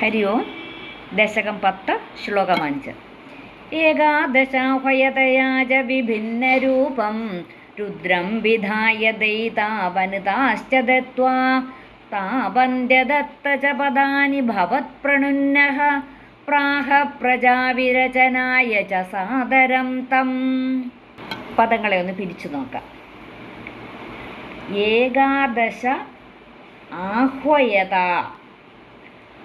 ഹരി ഓം ദശകം പത്ത് ശ്ലോകം അഞ്ച് ഏകാദശാഭയതയാജ വിഭിന്ന രൂപം രുദ്രം വിധായ ദൈതാവനിതാശ്ച ദത്വാ താപന്ത്യദത്ത ച പദാനി ഭവത്പ്രണുന്നഃ പ്രാഹ പ്രജാവിരചനായ ച സാദരം തം പദങ്ങളെ ഒന്ന് പിരിച്ചു നോക്കാം. ഏകാദശ ആഹ്വയത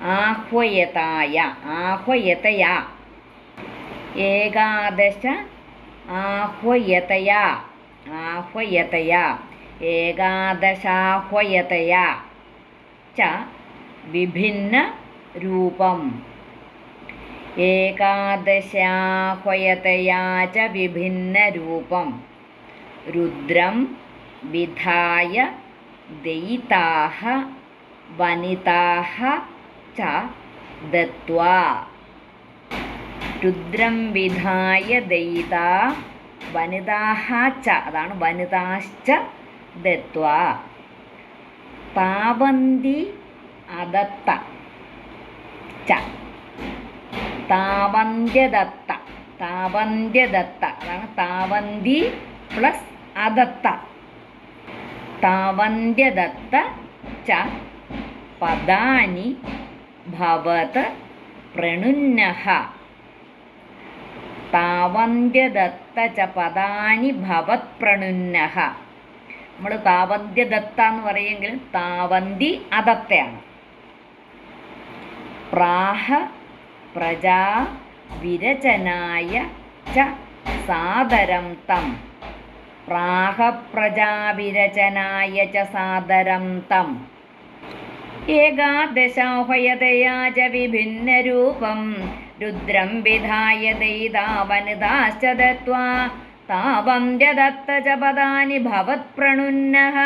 ആഹ്വയതായ ആഹ്വയതയ. ഏകാദശ ആഹ്വയതയ ആഹ്വയതയ. ഏകാദശാഹ്വയതയ. ച വിഭിന്ന രൂപം. ഏകാദശാഹ്വയതയാ ച വിഭിന്ന രൂപം. രുദ്രം വിധായ ദയിതാഹ വനിതാഹ ച दत्त्वा। രുദ്രം വിധായ ദയിത വനിതാഹ ച അതാണ് വനിതാശ്ച ദത്വ പാവന്തി അദത്ത ച താവന്ത്യദത്ത താവന്ത്യദത്ത അതാണ് താവന്തി പ്ലസ് അദത്ത। താവന്ത്യദത്ത ച പദാനി ഭവത് പ്രണുന്നഹ. താവന്ത്യദത്ത ച പദാനി ഭവത് പ്രണുന്നഹ. നമ്മൾ താവന്ത്യദത്ത എന്ന് പറയുമെങ്കിൽ താവന്തി അദത്തയാണ്. പ്രാഹ പ്രജാ വിരചനായ ച സാദരം തം. പ്രാഹ പ്രജാവിരചനായ ച സാദരം തം. ഏകാദശാഹയതയാ ച വിഭിന്നരൂപം രുദ്രം വിധായ ദൈതാവനിതാശ്ച ദത്വാ ജദത്ത ച പദാനി ഭവത്പ്രണുന്നഃ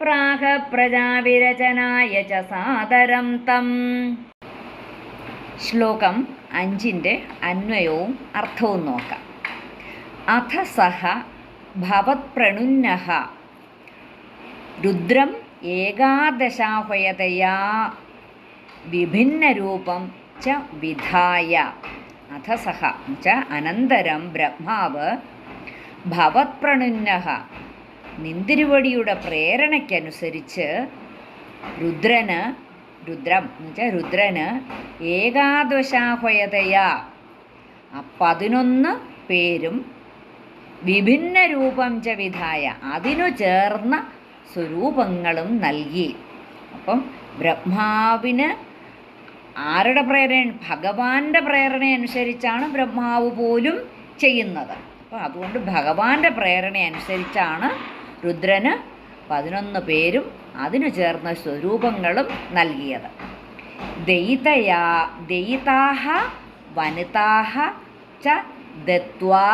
പ്രാഹ പ്രജാവിരചനായ ച സാദരം തം. ശ്ലോകം അഞ്ചിന്റെ അന്വയവും അർത്ഥവും നോക്കാം. അഥ സഹ ഭവത്പ്രണുന്നഃ രുദ്രം ഏകാദശാഹ്വയതയാ വിഭിന്നരൂപം ച വിധായ. അഥ സഹ. ച അനന്തരം ബ്രഹ്മാവ് ഭവത്പ്രണുന്നഃ നിന്തിരുവടിയുടെ പ്രേരണയ്ക്കനുസരിച്ച് രുദ്രന് രുദ്രം എന്ന് വെച്ചാൽ രുദ്രന് ഏകാദശാഹയതയാ പതിനൊന്ന് പേരും വിഭിന്ന രൂപം ച വിധായ. അതിനു ചേർന്ന സ്വരൂപങ്ങളും നൽകി. അപ്പം ബ്രഹ്മാവിന് ആരുടെ പ്രേരണ? ഭഗവാന്റെ പ്രേരണ അനുസരിച്ചാണ് ബ്രഹ്മാവ് പോലും ചെയ്യുന്നത്. അപ്പോൾ അതുകൊണ്ട് ഭഗവാന്റെ പ്രേരണ അനുസരിച്ചാണ് രുദ്രന് പതിനൊന്ന് പേരും അതിനു ചേർന്ന സ്വരൂപങ്ങളും നൽകിയത്. ദയിതയാ ദയിതാഹ വനിതാഹ ച ദത്വാ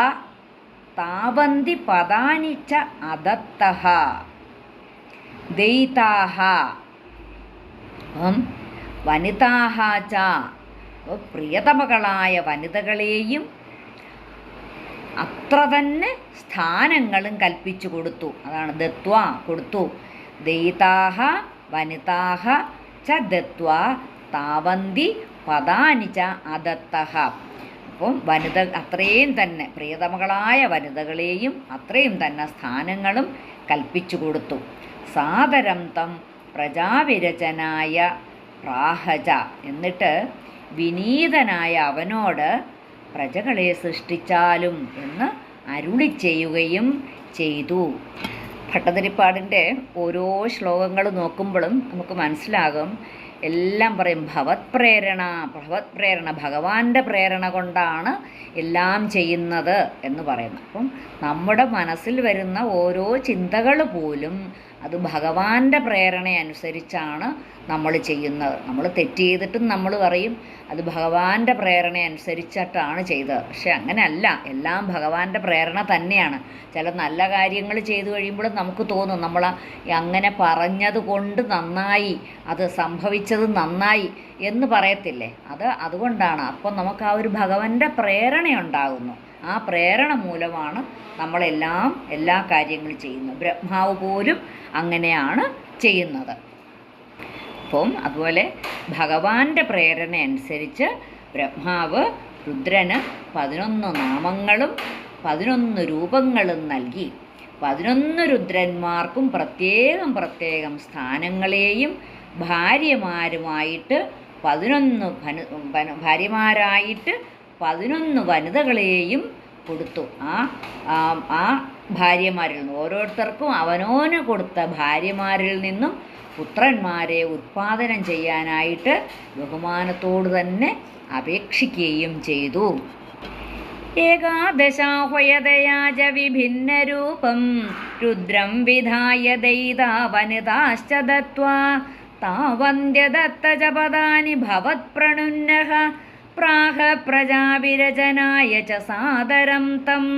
താവന്തി പദാനി ച അദത്തഹ. ദയിതാഹ. പ്രിയതമകളായ വനിതകളെയും അത്ര തന്നെ സ്ഥാനങ്ങളും കൽപ്പിച്ചു കൊടുത്തു. അതാണ് ദത്വ കൊടുത്തു. ദയിതാഹ വനിതാഹ ച ദത്വ താവന്തി പദാനി ച അദത്തഹ. അപ്പം വനിത അത്രയും തന്നെ പ്രിയതമകളായ വനിതകളെയും അത്രയും തന്നെ സ്ഥാനങ്ങളും കൽപ്പിച്ചു കൊടുത്തു. സാദരം തം പ്രജാവിരചനായ പ്രാഹജ. എന്നിട്ട് വിനീതനായ അവനോട് പ്രജകളെ സൃഷ്ടിച്ചാലും എന്ന് അരുളി ചെയ്യുകയും ചെയ്തു. ഭട്ടതിരിപ്പാടിന്റെ ഓരോ ശ്ലോകങ്ങൾ നോക്കുമ്പോഴും നമുക്ക് മനസ്സിലാകും എല്ലാം പറയും ഭവത് പ്രേരണ ഭവത് പ്രേരണ ഭഗവാന്റെ പ്രേരണ കൊണ്ടാണ് എല്ലാം ചെയ്യുന്നത് എന്ന് പറയുന്നത്. അപ്പം നമ്മുടെ മനസ്സിൽ വരുന്ന ഓരോ ചിന്തകൾ പോലും അത് ഭഗവാന്റെ പ്രേരണ അനുസരിച്ചാണ് നമ്മൾ ചെയ്യുന്നത്. നമ്മൾ തെറ്റ് ചെയ്തിട്ടും നമ്മൾ പറയും അത് ഭഗവാന്റെ പ്രേരണ അനുസരിച്ചിട്ടാണ് ചെയ്തത്. പക്ഷെ അങ്ങനെയല്ല എല്ലാം ഭഗവാന്റെ പ്രേരണ തന്നെയാണ്. ചില നല്ല കാര്യങ്ങൾ ചെയ്തു കഴിയുമ്പോൾ നമുക്ക് തോന്നും നമ്മൾ അങ്ങനെ പറഞ്ഞത് കൊണ്ട് നന്നായി അത് സംഭവിച്ചത് നന്നായി എന്ന് പറയത്തില്ലേ? അത് അതുകൊണ്ടാണ്. അപ്പോൾ നമുക്ക് ആ ഒരു ഭഗവാന്റെ പ്രേരണ ഉണ്ടാകുന്നു ആ പ്രേരണ മൂലമാണ് നമ്മളെല്ലാം എല്ലാ കാര്യങ്ങളും ചെയ്യുന്നത്. ബ്രഹ്മാവ് പോലും അങ്ങനെയാണ് ചെയ്യുന്നത്. അപ്പം അതുപോലെ ഭഗവാന്റെ പ്രേരണ അനുസരിച്ച് ബ്രഹ്മാവ് രുദ്രന് പതിനൊന്ന് നാമങ്ങളും പതിനൊന്ന് രൂപങ്ങളും നൽകി. പതിനൊന്ന് രുദ്രന്മാർക്കും പ്രത്യേകം പ്രത്യേകം സ്ഥാനങ്ങളെയും ഭാര്യമാരുമായിട്ട് പതിനൊന്ന് ഭന- ഭാര്യമാരായിട്ട് പതിനൊന്ന് വനിതകളെയും കൊടുത്തു. ആ ആ- ഭാര്യമാരിൽ നിന്ന് ഓരോരുത്തർക്കും അവനോന് കൊടുത്ത ഭാര്യമാരിൽ നിന്നും പുത്രന്മാരെ ഉത്പാദനം ചെയ്യാനായിട്ട് ബഹുമാനത്തോട് തന്നെ അപേക്ഷിക്കുകയും ചെയ്തു. ഏകാദശാഹ്വയതയാച വിഭിന്നരൂപം രുദ്രം വിധായ ദൈതാ വനിതാശ്ച ദത്വാ तावन्द्यदत्तजपदानि भवत्प्रणुन्नः प्राह प्रजाविरचनाय च सादरं तम्।